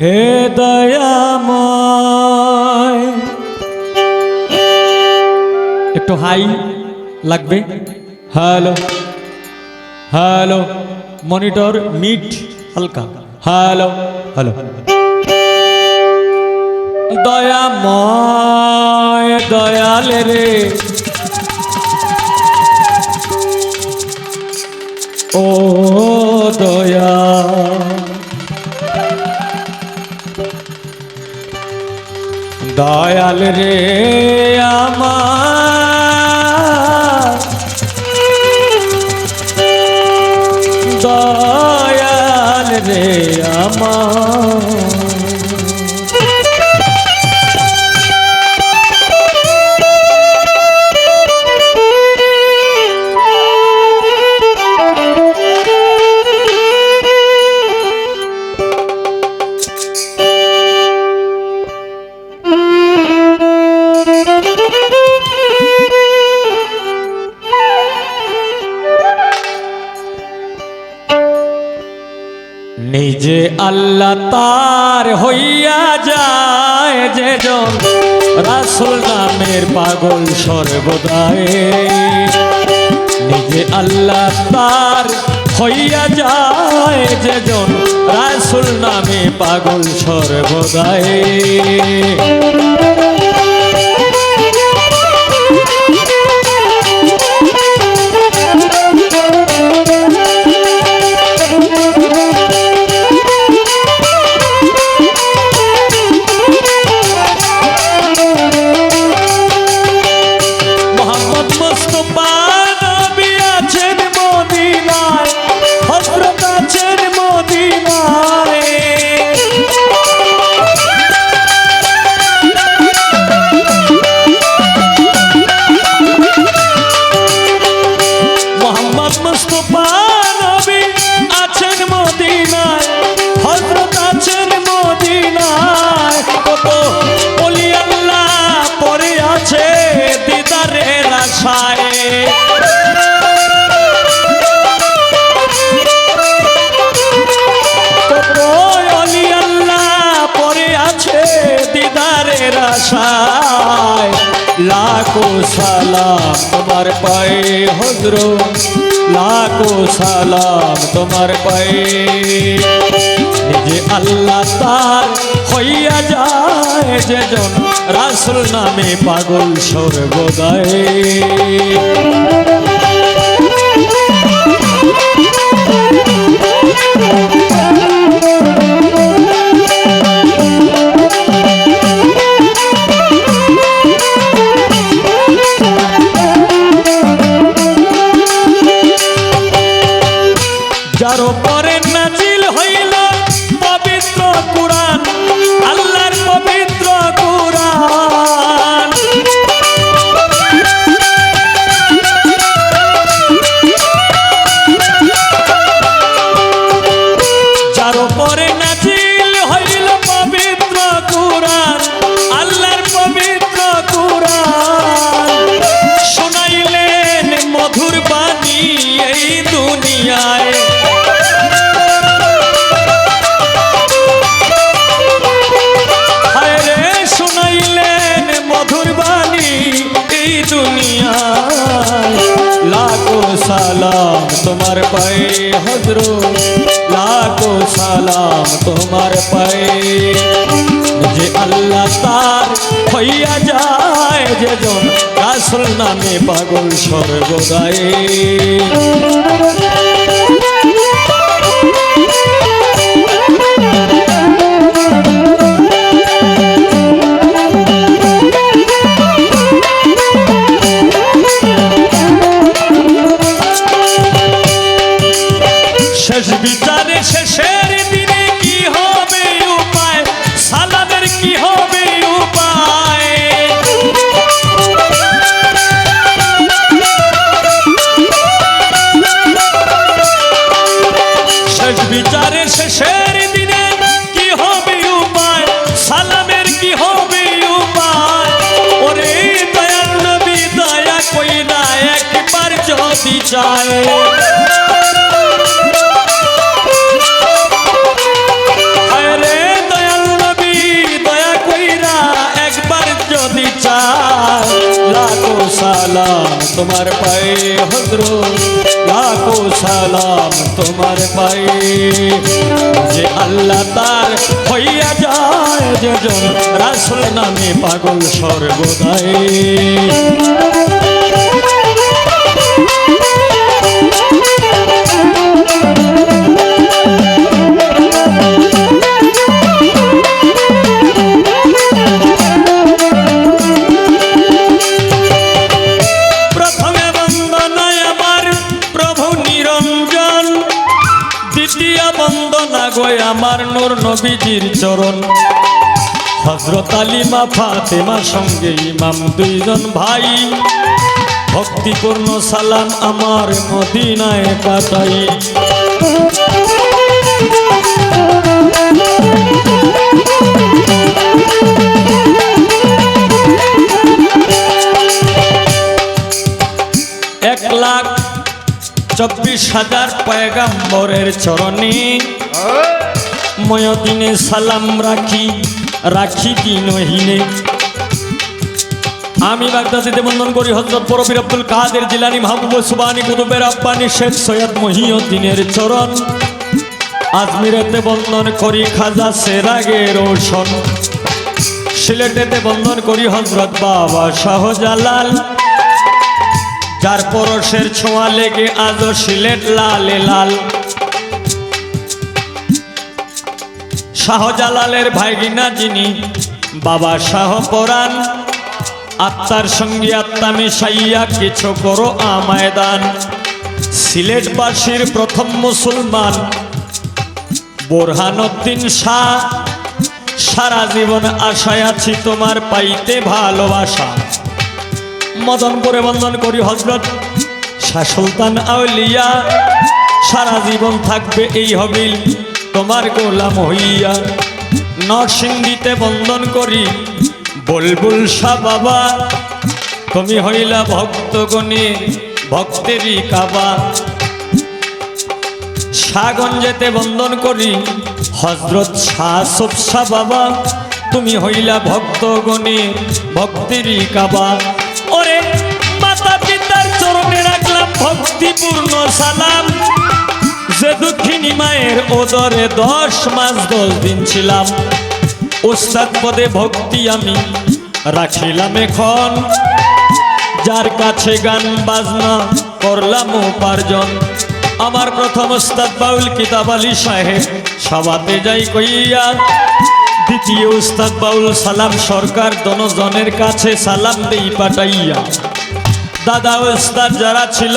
হে দয়াময়। একটু হাই লাগবে? হ্যালো হ্যালো, মনিটর মিট হালকা। Hello hello. দয়াময়, দয়াল রে। ও রে আমার নিজে আল্লাহ তার হইয়া যায় যে জন। রাসুল নামের পাগল সর্বদায় নিজে আল্লাহ তার হইয়া যায় যে জন। রাসুল নামে পাগল সর্বদায় মোহাম্মদ মুস্তফা নবী আছেন মদিনায়, হযরত আছেন মদিনায়। কত ওলি আল্লাহ পরে আছে দিদারের আশায়। লাখো সালাম তোমার পায়ে হজর লাখো সালাম তোমার পায়ে। যে আল্লাহ তার হইয়া যায় যেজন, রাসুল নামে পাগল সর্বদায় যার পরে নাজিল সালাম তোমার পায়ে। যে আল্লাহ তার হইয়া যায় যে জন রাসুল নামে পাগল সর্বদায় শেষের দিনে কি হবে উপায়? সালামের কি হবে উপায়? ওরে দয়াল নবী, দয়া কই না একবার যদি যায় সালাম তোমার পায়ে, হজরত। লাখো সালাম তোমার পায়ে। যে আল্লাহ তার হইয়া যায় যেজন রাসুল নামে পাগল সর্বদাই গয় আমার নূর নবীজির চরণ। হজরত আলিমা ফাতেমা সঙ্গে ইমাম দুইজন ভাই। ভক্তিপূর্ণ সালাম আমার মদিনায় কাটাই চব্বিশ হাজার পয়গাম্বরের চরণে। ময়দিনে সালাম রাখি রাখি দিনহীনে আমি বাগদাদিতে বন্ধন করি হজরত পরবীর আব্দুল কাদের জিলানি মাহবুব সুবানি কুতুবের আব্বানি শেখ সৈয়দ মহিউদ্দিনের চরণ। আজমিরেতে বন্ধন করি খাজা সেরাগে রোশন সিলেটেতে বন্ধন করি হজরত বাবা শাহজালাল। যার পরশের ছোঁয়া লেগে আজও সিলেট লালে লাল। শাহজালালের ভাইগিনা যিনি, বাবা শাহ পরাণ। আত্মার সঙ্গে আত্মা মিশাইয়া কিছু করো আমায় দান সিলেটবাসীর প্রথম মুসলমান বোরহানুদ্দিন শাহ। সারা জীবন আশায় আছি তোমার পাইতে ভালোবাসা। মদনপুরে বন্ধন করি হজরত। শাহ সুলতান আউলিয়া, সারা জীবন থাকবে এই হবিল, তোমার গোলাম হইয়া। নরসিংদীতে বন্ধন করি, বুলবুল শাহ বাবা। তুমি হইলা ভক্তগণে ভক্তেরই কাবা। শাহগঞ্জেতে বন্দন করি, হজরত শাহ সবসা বাবা। তুমি হইলা ভক্তগণে ভক্তিরই কাবা। ভক্তিপূর্ণ সালাম। যে দুঃখিনী মায়ের ওদরে দশ মাস দশ দিন ছিলাম। উস্তাদ পদে ভক্তি আমি রাখিলাম এখন। যার কাছে গান, বাজনা করলাম উপার্জন। আমার প্রথম উস্তাদ বাউল কিতাব আলী সাহেব সবাতে যাই কইয়া, দ্বিতীয় উস্তাদ বাউল সালাম সরকার দনজনের কাছে সালাম দেই পাঠাইয়া। দাদা উস্তাদ যারা ছিল,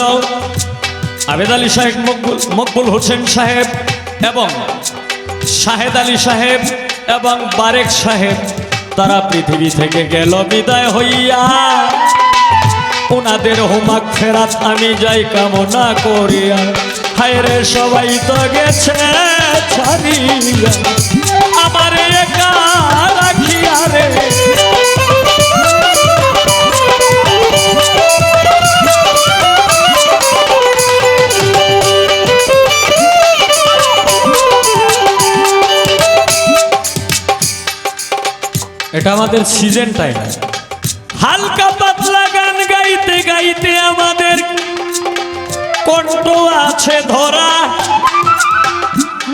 আবেদ আলী সাহেব, মকবুল মকবুল হোসেন সাহেব এবং শাহেদ আলী সাহেব এবং বারেক সাহেব, তারা পৃথিবী থেকে গেল বিদায় হইয়া। ওনাদের হোমাক ফেরাত আমি যাই কামনা করিয়া। হায় রে সবাই তো গেছে আমার একা রাখিয়া রে। এটা আমাদের সিজন টাইম হালকা পাতলা গান গাইতে গাইতে আমাদের কণ্ঠ আছে ধরা।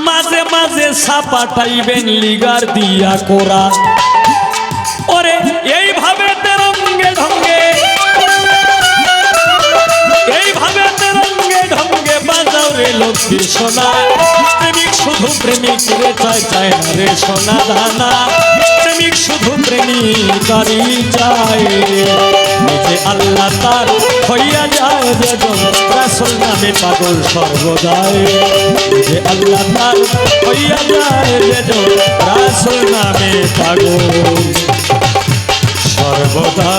মাঝে মাঝে সাপা টাইবেন লিগার দিয়া করা। ওরে, এইভাবে তেরঙ্গে ঢঙ্গে। এইভাবে তেরঙ্গে ঢঙ্গে বাজাও রে লক্ষ্মী সোনা। প্রেমিক শুধু প্রেমিক রে, চায় চায় রে সোনা দানা। প্রেমিক শুধু প্রেমিকারই চায় নিজে আল্লাহ তার হইয়া যায় বেদন রাসুল নামে পাগল সর্বদাই। নিজে আল্লাহ তার হইয়া যায় বেদন রাসুল নামে পাগল সর্বদা